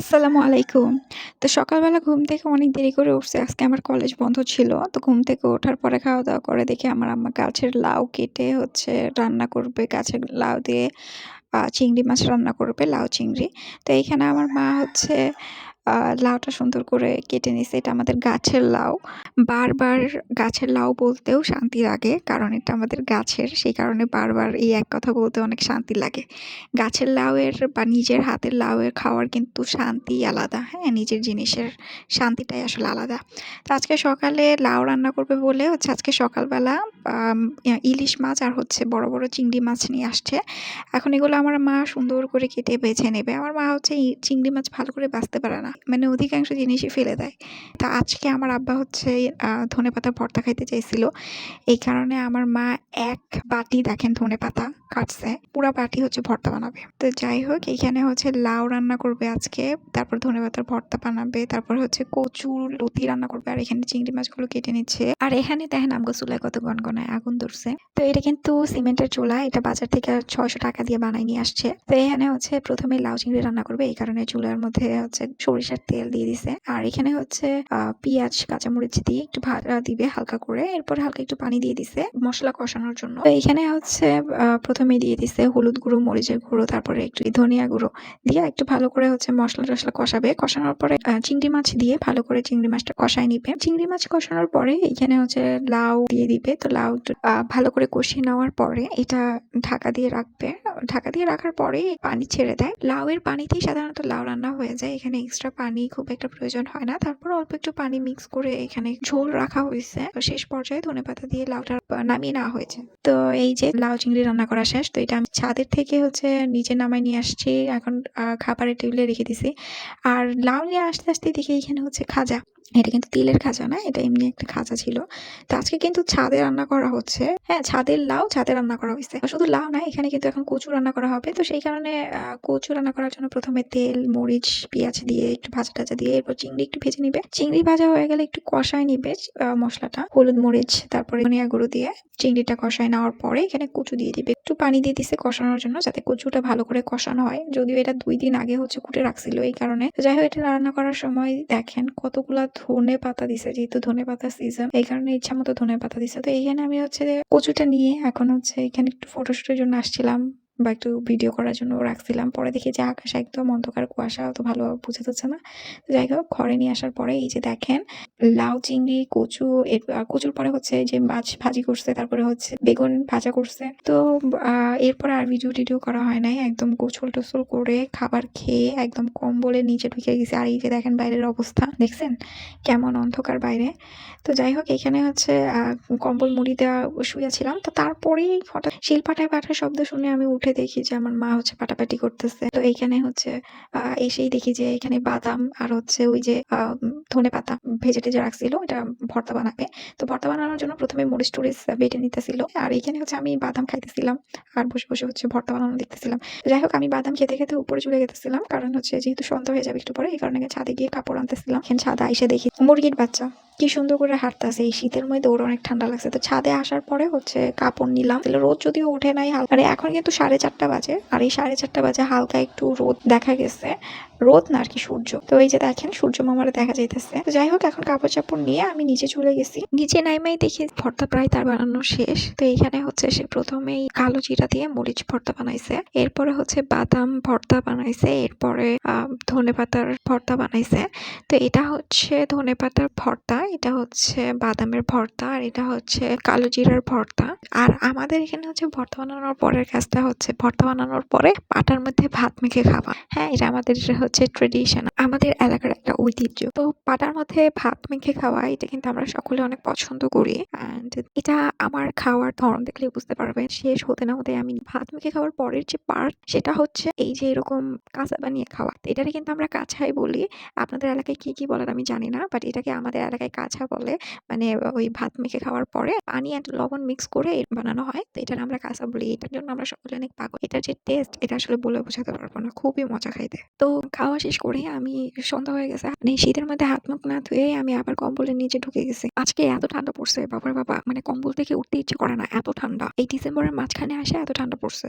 আসসালামু আলাইকুম। তো সকালবেলা ঘুম থেকে অনেক দেরি করে উঠছে আজকে আমার কলেজ বন্ধ ছিল। তো ঘুম থেকে ওঠার পরে খাওয়া-দাওয়া করে দেখি আমার আম্মা গাছের লাউ কেটে হচ্ছে রান্না করবে। গাছের লাউ দিয়ে চিংড়ি মাছ রান্না করবে, লাউ চিংড়ি। তো এইখানে আমার মা হচ্ছে লাউটা সুন্দর করে কেটে নিছে। এটা আমাদের গাছের লাউ। বারবার গাছের লাউ বলতেও শান্তি লাগে। কারণ এটা আমাদের গাছের। সেই কারণে বারবার এই এক কথা বলতে অনেক শান্তি লাগে। গাছের লাউয়ের বা নিজের হাতের লাউয়ের খাওয়ার কিন্তু শান্তিই আলাদা। হ্যাঁ? নিজের জিনিসের শান্তিটাই আসলে আলাদা। তো আজকে সকালে লাউ রান্না করবে বলে হচ্ছে আজকে সকালবেলা ইলিশ মাছ আর হচ্ছে বড়, বড় চিংড়ি মাছ নিয়ে আসছে। এখন এগুলো আমার মা সুন্দর করে কেটে বেছে নেবে। আমার মা হচ্ছে চিংড়ি মাছ ভালো করে বাঁচতে পারে না। মানে অধিকাংশ জিনিসই ফেলে দেয়। তা আজকে আমার আব্বা হচ্ছে আ ধনেপাতা ভর্তা খাইতে চাইছিল। এই কারণে আমার মা এক বাটি দেখেন ধনেপাতা কাটছে। পুরা বাটি হচ্ছে ভর্তা বানাবে। তো যাই হোক এইখানে হচ্ছে লাউ রান্না করবে আজকে। তারপর ধনেপাতার ভর্তা বানাবে। তারপর হচ্ছে কচুর লতি রান্না করবে। আর এখানে চিংড়ি মাছগুলো কেটে নিচ্ছে। আর এখানে দেখেন আমগো চুলায় কত গনগনায় আগুন ধরছে। তো এটা কিন্তু সিমেন্টের চুলা। এটা বাজার থেকে ৳৬০০ দিয়ে বানায় নিয়ে আসছে। তো এখানে হচ্ছে ১ম এ লাউ চিংড়ি রান্না করবে। এই কারণে চুলার মধ্যে হচ্ছে সরিষার তেল দিয়ে দিছে। আর এখানে হচ্ছে পিঁয়াজ, কাঁচামরিচ দিয়ে একটু ভাজা দিবে হালকা করে। এরপরে হালকা একটু পানি দিয়ে দিছে মসলা কষানোর জন্য। তো এইখানে হচ্ছে আ ১ম এ দিয়ে দিছে হলুদ গুঁড়ো, মরিচের গুঁড়ো, তারপরে একটু ধনিয়া গুঁড়ো দিয়ে একটু ভালো করে হচ্ছে মশলা টসলা কষাবে। কষানোর পরে চিংড়ি মাছ দিয়ে ভালো করে চিংড়ি মাছটা কষায় নিবে। চিংড়ি মাছ কষানোর পরে এইখানে হচ্ছে লাউ দিয়ে দিবে। তো লাউ ভালো করে কষিয়ে নেওয়ার পরে এটা ঢাকা দিয়ে রাখবে। ঢাকা দিয়ে রাখার পরেই পানি ছেড়ে দেয়। লাউয়ের পানিতেই সাধারণত লাউ রান্না হয়ে যায়। এখানে এক্সট্রা পানি খুব একটা প্রয়োজন হয় না। তারপর অল্প একটু পানি মিক্স করে এখানে ঝোল রাখা হয়েছে শেষ পর্যায়ে ধনেপাতা দিয়ে লাউটা নামিয়ে নেওয়া হয়েছে। তো এই যে লাউ চিংড়ি রান্না করা শেষ। তো এটা আমি ছাদের থেকে হচ্ছে নিচে নামায় নিয়ে আসছি। এখন খাবারের টেবিলে রেখে দিছি। আর লাউ নিয়ে আসতে, আসতে দেখি এখানে হচ্ছে খাজা। এটা কিন্তু তিলের খাঁচা না। এটা এমনি একটা খাঁচা ছিল। তো আজকে কিন্তু ছাদে রান্না করা হচ্ছে। হ্যাঁ, ছাদের লাউ ছাদে রান্না করা হইছে। শুধু লাউ না এখানে কিন্তু এখন কচু রান্না করা হবে। তো সেই কারণে কচু রান্না করার জন্য প্রথমে তেল, মরিচ, পেঁয়াজ দিয়ে একটু ভাজা-টাজা দিয়ে এরপর চিংড়ি একটু ভেজে নিবে। চিংড়ি ভাজা হয়ে গেলে একটু কষায় নিবে মশলাটা হলুদ, মরিচ তারপরে ধনিয়া গুঁড়ো দিয়ে চিংড়িটা কষায় নেওয়ার পরে এখানে কচু দিয়ে দিবে। একটু পানি দিয়ে দিছে কষানোর জন্য যাতে কচুটা ভালো করে কষানো হয়। যদিও এটা দুই দিন আগে হচ্ছে কুটে রাখছিল এই কারণে। যাই হোক এটা রান্না করার সময় দেখেন কতগুলা ধনেপাতা দিছে। যেহেতু ধনে পাতা সিজন এই কারণে ইচ্ছা মতো ধনে পাতা দিছে। তো এইখানে আমি হচ্ছে কচুটা নিয়ে এখন হচ্ছে এখানে একটু ফটোশুটের জন্য আসছিলাম বা একটু ভিডিও করার জন্য রাখছিলাম। পরে দেখি যে আকাশ একদম অন্ধকার কুয়াশা অত ভালোভাবে বোঝা যাচ্ছে না। যাই হোক ঘরে নিয়ে আসার পরে এই যে দেখেন লাউ চিংড়ি, কচু এর কচুর পরে হচ্ছে যে মাছ ভাজি করছে, তারপরে হচ্ছে বেগুন ভাজা করছে। তো এরপরে আর ভিডিও-টিডিও করা হয় নাই। একদম গোসল-টোসল করে খাবার খেয়ে একদম কম্বলের নিচে ঢুকে গেছে আর এই যে দেখেন বাইরের অবস্থা। দেখছেন? কেমন অন্ধকার বাইরে। তো যাই হোক এখানে হচ্ছে কম্বল মুড়ি দেওয়া শুয়েছিলাম। তো তারপরেই হঠাৎ শিল পাটায় পাটার শব্দ শুনে আমি উঠে দেখি যে আমার মা হচ্ছে পাটাপাটি করতেছে। তো এইখানে হচ্ছে এসেই দেখি যে এখানে বাদাম আর হচ্ছে ওই যে আ ধনেপাতা ভেজে-টেজে রাখছিল। এটা ভর্তা বানাবে। তো ভর্তা বানানোর জন্য প্রথমে মরিচ-টরিচ বেটে নিতেছিল। আর এখানে হচ্ছে আমি বাদাম খাইতেছিলাম। আর বসে, বসে হচ্ছে ভর্তা বানানো দেখতেছিলাম। যাই হোক আমি বাদাম খেতে, খেতে উপরে চলে গেতেছিলাম। কারণ হচ্ছে যেহেতু সন্ধ্যা হয়ে যাবে একটু পরে এই কারণে ছাদে গিয়ে কাপড় আনতেছিলাম। এখানে ছাদে আইসা দেখি মুরগির বাচ্চা কি সুন্দর করে হাঁটতাছে। এই শীতের মধ্যে ওর অনেক ঠান্ডা লাগছে। তো ছাদে আসার পরে হচ্ছে কাপড় নিলাম। রোদ যদিও ওঠে নাই হাল মানে এখন কিন্তু ৪:৩০ বাজে। আর এই ৪:৩০ বাজে হালকা একটু রোদ দেখা গেছে। রোদ না আরকি সূর্য। তো এই যে দেখেন সূর্য মামারে দেখা যাইতেছে। তো যাই হোক এখন কাপড়-চাপড় নিয়ে আমি নিচে চলে গেছি। নিচে নাইমাই দেখি ভর্তা প্রায় তার বানানো শেষ। তো এইখানে হচ্ছে সে ১ম এই কালো জিরা দিয়ে মরিচ ভর্তা বানাইছে। এরপরে হচ্ছে বাদাম ভর্তা বানাইছে। এরপরে আ ধনেপাতার ভর্তা বানাইছে। তো এটা হচ্ছে ধনেপাতার ভর্তা, এটা হচ্ছে বাদামের ভর্তা, আর এটা হচ্ছে কালো জিরার ভর্তা। আর আমাদের এখানে হচ্ছে ভর্তা বানানোর পরের কাজটা হচ্ছে ভর্তা বানানোর পরে পাটার মধ্যে ভাত মেখে খাওয়া। হ্যাঁ, এটা আমাদের হচ্ছে ট্র্যাডিশন। আমাদের এলাকার একটা ঐতিহ্য। তো পাটার মধ্যে ভাত মেখে খাওয়া এটা কিন্তু আমরা সকলে অনেক পছন্দ করি। অ্যান্ড এটা আমার খাওয়ার ধরন দেখলেই বুঝতে পারবেন। শেষ হতে না হতে আমি ভাত মেখে খাওয়ার পরের যে পার্ট সেটা হচ্ছে এই যে এরকম কাঁচা বানিয়ে খাওয়া। তো এটারে কিন্তু আমরা কাঁচাই বলি। আপনাদের এলাকায় কি, কি বলেন আমি জানি না। বাট এটাকে আমাদের এলাকায় কাঁচা বলে। মানে ওই ভাত মেখে খাওয়ার পরে পানি অ্যান্ড লবণ মিক্স করে বানানো হয়। তো এটা আমরা কাঁচা বলি। এটার জন্য আমরা সকলে অনেক পাগল। এটার যে টেস্ট এটা আসলে বলে বোঝাতে পারব না। খুবই মজা খাইতে। তো খাওয়া শেষ করে আমি সন্ধ্যা হয়ে গেছে। মানে শীতের মধ্যে হাত মুখ না ধুয়ে আমি আবার কম্বলের নিচে ঢুকে গেছি। আজকে এত ঠান্ডা পড়ছে, বাবার বাবা! মানে কম্বল থেকে উঠতে ইচ্ছে করে না। এত ঠান্ডা। এই ডিসেম্বরের মাঝখানে আসে এত ঠান্ডা পড়ছে।